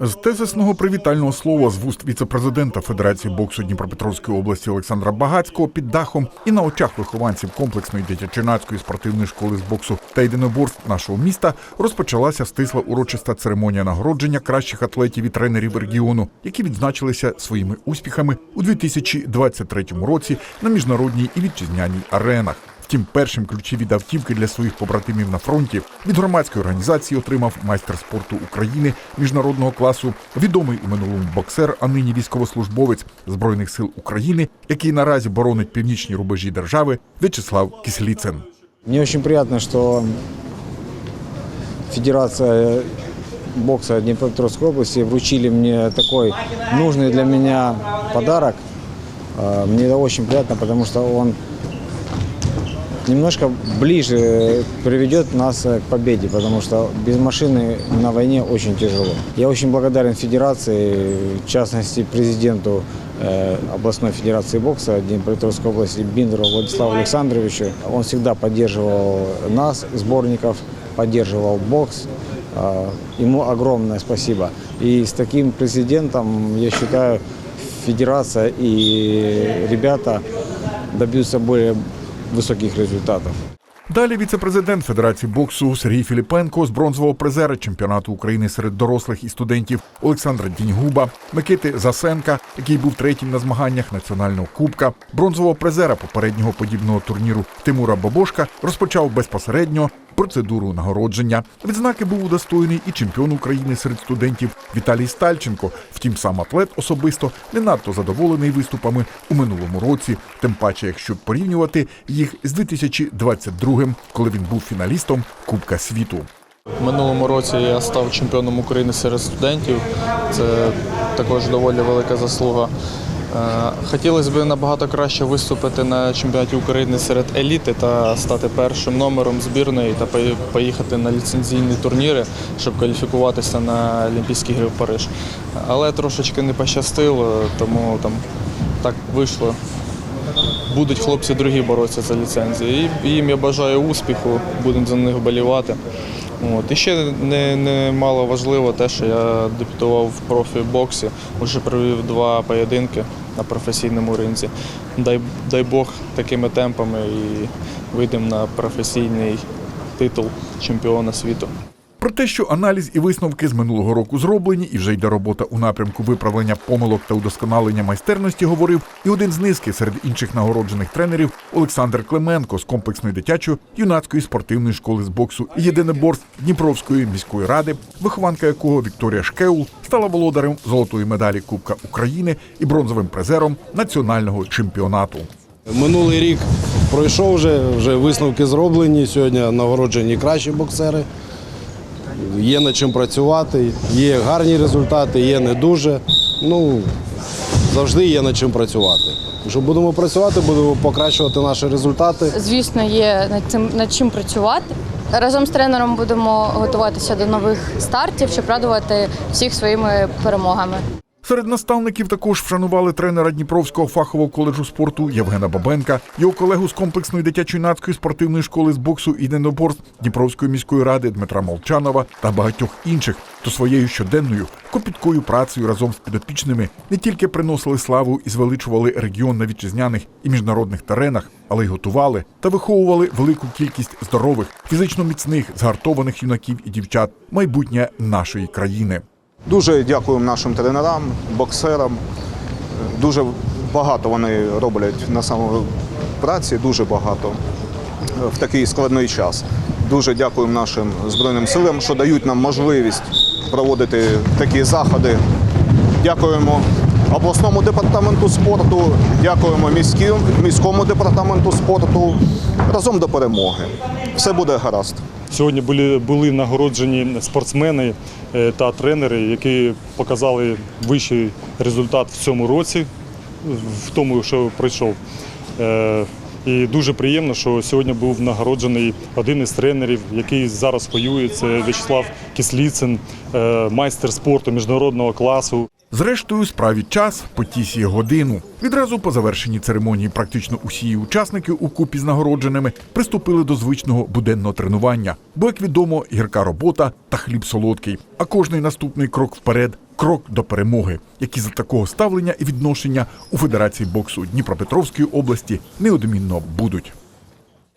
З тезисного привітального слова з вуст віцепрезидента Федерації боксу Дніпропетровської області Олександра Багацького під дахом і на очах вихованців комплексної дитячо-юнацької спортивної школи з боксу та єдиноборств нашого міста розпочалася стисла урочиста церемонія нагородження кращих атлетів і тренерів регіону, які відзначилися своїми успіхами у 2023 році на міжнародній і вітчизняній аренах. Втім, першим ключі від автівки для своїх побратимів на фронті від громадської організації отримав майстер спорту України міжнародного класу, відомий у минулому боксер, а нині військовослужбовець збройних сил України, який наразі боронить північні рубежі держави В'ячеслав Кисліцин. Мне очень приятно, что Федерация бокса Днепропетровской области вручили мне такой нужный для меня подарок. А, Мне это очень приятно, потому что он немножко ближе приведет нас э, к победе, потому что без машины на войне очень тяжело. Я очень благодарен Федерации, в частности президенту э, областной федерации бокса Днепропетровской области Биндеру Владиславу Александровичу. Он всегда поддерживал нас, сборников, поддерживал бокс. А, Ему огромное спасибо. И с таким президентом, я считаю, федерация и ребята добьются более высоких результатов. Далі віцепрезидент Федерації боксу Сергій Філіпенко з бронзового призера чемпіонату України серед дорослих і студентів Олександра Діньгуба, Микити Засенка, який був третім на змаганнях національного кубка, бронзового призера попереднього подібного турніру Тимура Бабошка розпочав безпосередньо процедуру нагородження. Відзнаки був удостоєний і чемпіон України серед студентів Віталій Стальченко. Втім, сам атлет особисто не надто задоволений виступами у минулому році, тим паче, якщо порівнювати їх з 2022 коли він був фіналістом Кубка світу. Минулому році я став чемпіоном України серед студентів. Це також доволі велика заслуга. Е, Хотілося б набагато краще виступити на чемпіонаті України серед еліти та стати першим номером збірної та поїхати на ліцензійні турніри, щоб кваліфікуватися на Олімпійські ігри в Париж. Але трошечки не пощастило, тому там так вийшло. Будуть хлопці другі боротися за ліцензії. І їм я бажаю успіху, будемо за них вболівати. От. І ще не, не мало важливо те, що я дебютував в профі-боксі, вже провів два поєдинки на професійному ринці. Дай, дай Бог такими темпами і вийдемо на професійний титул чемпіона світу. Про те, що аналіз і висновки з минулого року зроблені, і вже йде робота у напрямку виправлення помилок та удосконалення майстерності, говорив і один з низки серед інших нагороджених тренерів Олександр Клименко з комплексної дитячої юнацької спортивної школи з боксу і єдиноборств Дніпровської міської ради, вихованка якого Вікторія Шкеул стала володарем золотої медалі Кубка України і бронзовим призером національного чемпіонату. Минулий рік пройшов вже, вже висновки зроблені. Сьогодні нагороджені кращі боксери. Є над чим працювати, є гарні результати, є не дуже. Ну, завжди є над чим працювати. Якщо будемо працювати, будемо покращувати наші результати. Звісно, є над цим над чим працювати. Разом з тренером будемо готуватися до нових стартів, щоб радувати всіх своїми перемогами. Серед наставників також вшанували тренера Дніпровського фахового коледжу спорту Євгена Бабенка, його колегу з комплексної дитячо-юнацької спортивної школи з боксу і єдиноборств Дніпровської міської ради Дмитра Молчанова та багатьох інших, хто своєю щоденною копіткою працею разом з підопічними не тільки приносили славу і звеличували регіон на вітчизняних і міжнародних теренах, але й готували та виховували велику кількість здорових, фізично міцних, згартованих юнаків і дівчат майбутнє нашої країни. Дуже дякуємо нашим тренерам, боксерам. Дуже багато вони роблять на самому праці, дуже багато в такий складний час. Дуже дякуємо нашим Збройним силам, що дають нам можливість проводити такі заходи. Дякуємо обласному департаменту спорту, дякуємо міському департаменту спорту. Разом до перемоги. Все буде гаразд. Сьогодні були, були нагороджені спортсмени е, та тренери, які показали вищий результат в цьому році, в тому, що пройшов. Е, І дуже приємно, що сьогодні був нагороджений один із тренерів, який зараз воює. Це В'ячеслав Кисліцин, е, майстер спорту міжнародного класу. Зрештою, справі час потісіє годину. Відразу по завершенні церемонії практично усі учасники у купі з нагородженими приступили до звичного буденного тренування. Бо, як відомо, гірка робота та хліб солодкий. А кожний наступний крок вперед крок до перемоги, які за такого ставлення і відношення у Федерації боксу Дніпропетровської області неодмінно будуть.